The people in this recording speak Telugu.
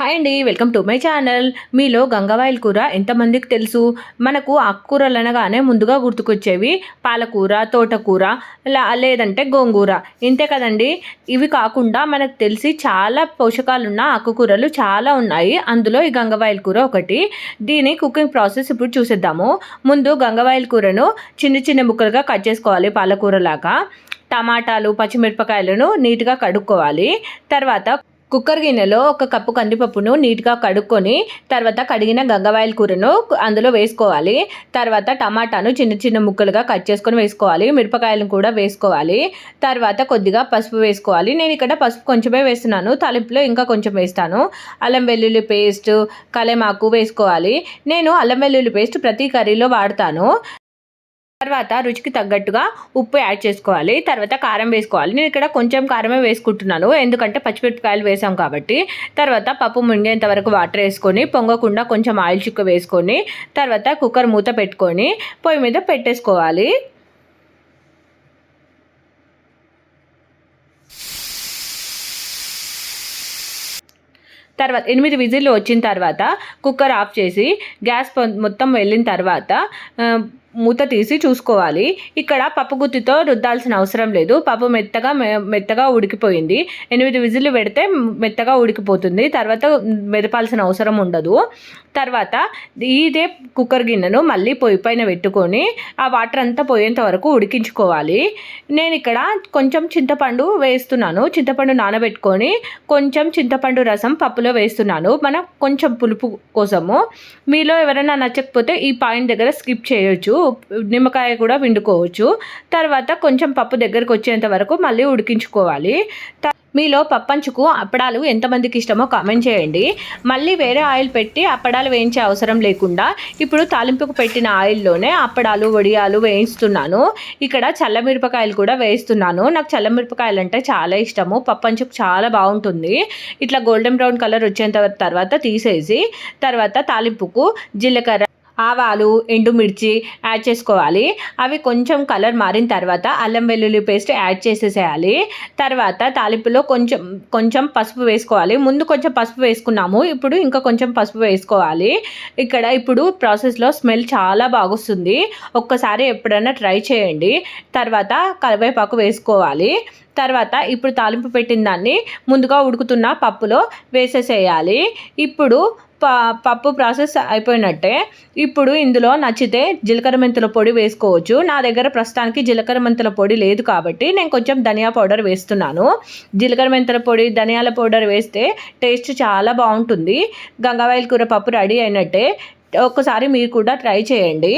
హాయ్ అండి వెల్కమ్ టు మై ఛానల్ మీలో గంగవాయిల కూర ఎంతమందికి తెలుసు? మనకు ఆకుకూరలు అనగానే ముందుగా గుర్తుకొచ్చేవి పాలకూర తోటకూర లేదంటే గోంగూర. ఇంతే కదండి? ఇవి కాకుండా మనకు తెలిసి చాలా పోషకాలున్న ఆకుకూరలు చాలా ఉన్నాయి. అందులో ఈ గంగవాయిల కూర ఒకటి. దీని కుకింగ్ ప్రాసెస్ ఇప్పుడు చూసేద్దాము. ముందు గంగవాయిల కూరను చిన్న చిన్న ముక్కలుగా కట్ చేసుకోవాలి పాలకూరలాగా. టమాటాలు పచ్చిమిరపకాయలను నీట్గా కడుక్కోవాలి. తర్వాత కుక్కర్ గిన్నెలో ఒక కప్పు కందిపప్పును నీట్గా కడుక్కొని తర్వాత కడిగిన గంగవాయిల కూరను అందులో వేసుకోవాలి. తర్వాత టమాటాను చిన్న చిన్న ముక్కలుగా కట్ చేసుకొని వేసుకోవాలి. మిరపకాయలను కూడా వేసుకోవాలి. తర్వాత కొద్దిగా పసుపు వేసుకోవాలి. నేను ఇక్కడ పసుపు కొంచెమే వేస్తున్నాను. తలింపులో ఇంకా కొంచెం వేస్తాను. అల్లం వెల్లుల్లి పేస్ట్ కలెమాకు వేసుకోవాలి. నేను అల్లం వెల్లుల్లి పేస్ట్ ప్రతి కర్రీలో వాడతాను. తర్వాత రుచికి తగ్గట్టుగా ఉప్పు యాడ్ చేసుకోవాలి. తర్వాత కారం వేసుకోవాలి. నేను ఇక్కడ కొంచెం కారమే వేసుకుంటున్నాను. ఎందుకంటే పచ్చిమిరపకాయలు వేసాం కాబట్టి. తర్వాత పప్పు మునిగేంత వరకు వాటర్ వేసుకొని పొంగకుండా కొంచెం ఆయిల్ చుక్క వేసుకొని తర్వాత కుక్కర్ మూత పెట్టుకొని పొయ్యి మీద పెట్టేసుకోవాలి. తర్వాత ఎనిమిది విజిల్లు వచ్చిన తర్వాత కుక్కర్ ఆఫ్ చేసి గ్యాస్ మొత్తం వెళ్ళిన తర్వాత మూత తీసి చూసుకోవాలి. ఇక్కడ పప్పు గుత్తితో రుద్దాల్సిన అవసరం లేదు. పప్పు మెత్తగా మెత్తగా ఉడికిపోయింది. ఎనిమిది విజిల్లు పెడితే మెత్తగా ఉడికిపోతుంది. తర్వాత మెదపాల్సిన అవసరం ఉండదు. తర్వాత ఇదే కుక్కర్ గిన్నెను మళ్ళీ పొయ్యి పైన పెట్టుకొని ఆ వాటర్ అంతా పోయేంత వరకు ఉడికించుకోవాలి. నేను ఇక్కడ కొంచెం చింతపండు వేస్తున్నాను. చింతపండు నానబెట్టుకొని కొంచెం చింతపండు రసం పప్పులో వేస్తున్నాను. మన కొంచెం పులుపు కోసము. మీలో ఎవరైనా నచ్చకపోతే ఈ పాయింట్ దగ్గర స్కిప్ చేయొచ్చు. నిమ్మకాయ కూడా పిండుకోవచ్చు. తర్వాత కొంచెం పప్పు దగ్గరకు వచ్చేంత వరకు మళ్ళీ ఉడికించుకోవాలి. మీలో పప్పంచుకు అప్పడాలు ఎంతమందికి ఇష్టమో కామెంట్ చేయండి. మళ్ళీ వేరే ఆయిల్ పెట్టి అప్పడాలు వేయించే అవసరం లేకుండా ఇప్పుడు తాలింపుకు పెట్టిన ఆయిల్లోనే అప్పడాలు వడియాలు వేయిస్తున్నాను. ఇక్కడ చల్లమిరపకాయలు కూడా వేయిస్తున్నాను. నాకు చల్లమిరపకాయలు అంటే చాలా ఇష్టము. పప్పంచుకు చాలా బాగుంటుంది. ఇట్లా గోల్డెన్ బ్రౌన్ కలర్ వచ్చేంత తర్వాత తీసేసి తర్వాత తాలింపుకు జీలకర్ర ఆవాలు ఎండుమిర్చి యాడ్ చేసుకోవాలి. అవి కొంచెం కలర్ మారిన తర్వాత అల్లం వెల్లుల్లి పేస్ట్ యాడ్ చేసేసేయాలి. తర్వాత తాలింపులో కొంచెం కొంచెం పసుపు వేసుకోవాలి. ముందు కొంచెం పసుపు వేసుకున్నాము. ఇప్పుడు ఇంకా కొంచెం పసుపు వేసుకోవాలి. ఇక్కడ ఇప్పుడు ప్రాసెస్లో స్మెల్ చాలా బాగుస్తుంది. ఒక్కసారి ఎప్పుడైనా ట్రై చేయండి. తర్వాత కరివేపాకు వేసుకోవాలి. తర్వాత ఇప్పుడు తాలింపు పెట్టిన దాన్ని ముందుగా ఉడుకుతున్న పప్పులో వేసేసేయాలి. ఇప్పుడు పప్పు ప్రాసెస్ అయిపోయినట్టే ఇప్పుడు ఇందులో నచ్చితే జీలకర్ర మెంతుల పొడి వేసుకోవచ్చు. నా దగ్గర ప్రస్తుతానికి జీలకర్ర మెంతుల పొడి లేదు కాబట్టి నేను కొంచెం ధనియా పౌడర్ వేస్తున్నాను. జీలకర్ర మెంతుల పొడి ధనియాల పౌడర్ వేస్తే టేస్ట్ చాలా బాగుంటుంది. గంగావాయిల కూర పప్పు రెడీ అయినట్టే. ఒక్కసారి మీరు కూడా ట్రై చేయండి.